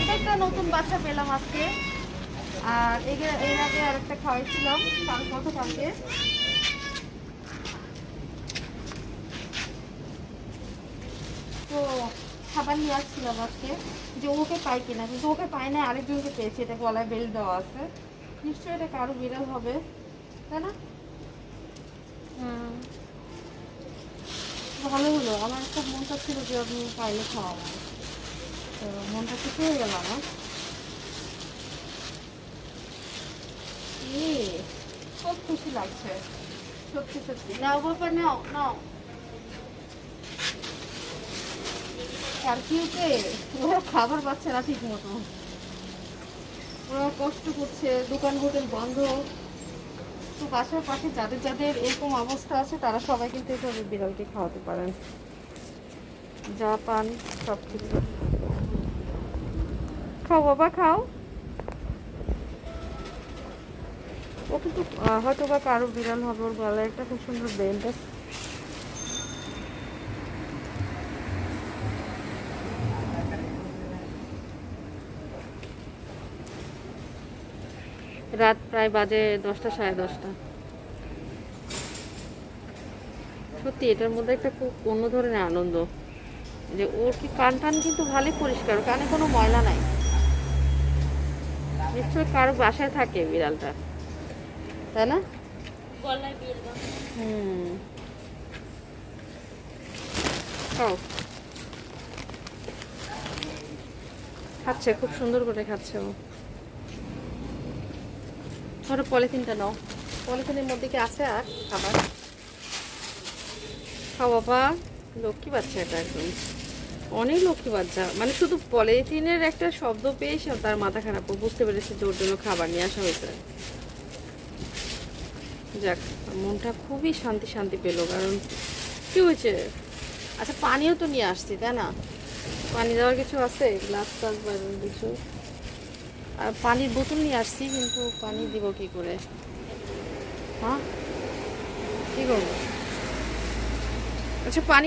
এটা একটা নতুন বাচ্চা পেলাম আজকে। আর এর আগে আরেকটা খাওয়াইছিলাম কাল কালকে তো খাবার নিয়ে আসছিলাম আজকে। যে ওকে পাই কিনা, কিন্তু ওকে পাই না আরেকজনকে পেয়েছি এটা গলায় বেল দেওয়া আছে। নিশ্চয়ই এটা কারও বিড়াল হবে, তাই না? ভালো হলো। আমার একটা মনটা ছিল যে আমি পাইলে খাওয়াবো। তো মনটা ঠিক হয়ে গেল আমার। খুব খুশি লাগছে। সত্যি সত্যি। নাও বাবা নাও নাও। আর কি ওকে ওরা খাবার পাচ্ছে না ঠিক মতো ওরা কষ্ট করছে দোকান হোটেল বন্ধ। তো বাসার পাশে যাদের যাদের এরকম অবস্থা আছে, তারা সবাই কিন্তু এইভাবে বিড়ালকে খাওয়াতে পারেন। যা পান, সব কিছু। খাও বাবা, খাও। ও কিন্তু হয়তো বা কারও বিড়াল হবে ওর গলায় একটা খুব সুন্দর বেল্ট আছে। রাত প্রায় বাজে দশটা সাড়ে দশটা। সত্যি এটার মধ্যে একটা খুব অন্য ধরনের আনন্দ। যে ওর কি কান টান কিন্তু ভালোই পরিষ্কার কানে কোনো ময়লা নাই। নিশ্চয়ই কারও বাসায় থাকে বিড়ালটা। তাই না? হুম। খাচ্ছে খুব সুন্দর করে খাচ্ছে ও। ধরো পলিথিনটা নাও। পলিথিনের মধ্যে কি আছে আর খাবার? খাও বাবা লক্ষ্মী বাচ্চা এটা একদম। অনেক লক্ষ্মী বাচ্চা। মানে শুধু পলিথিনের একটা শব্দ পেয়ে সে তার মাথা খারাপ বুঝতে পেরেছে যে ওর জন্য খাবার নিয়ে আসা হয়েছে। যাক মনটা খুবই শান্তি শান্তি পেল কারণ কি হয়েছে? আচ্ছা পানিও তো নিয়ে আসছি তাই না? পানি দেওয়ার কিছু আছে? গ্লাস টাস বা কিছু? আর পানির বোতল নিয়ে আসছি, কিন্তু পানি দিব কি করে? হ্যাঁ? কি করব? আচ্ছা পানি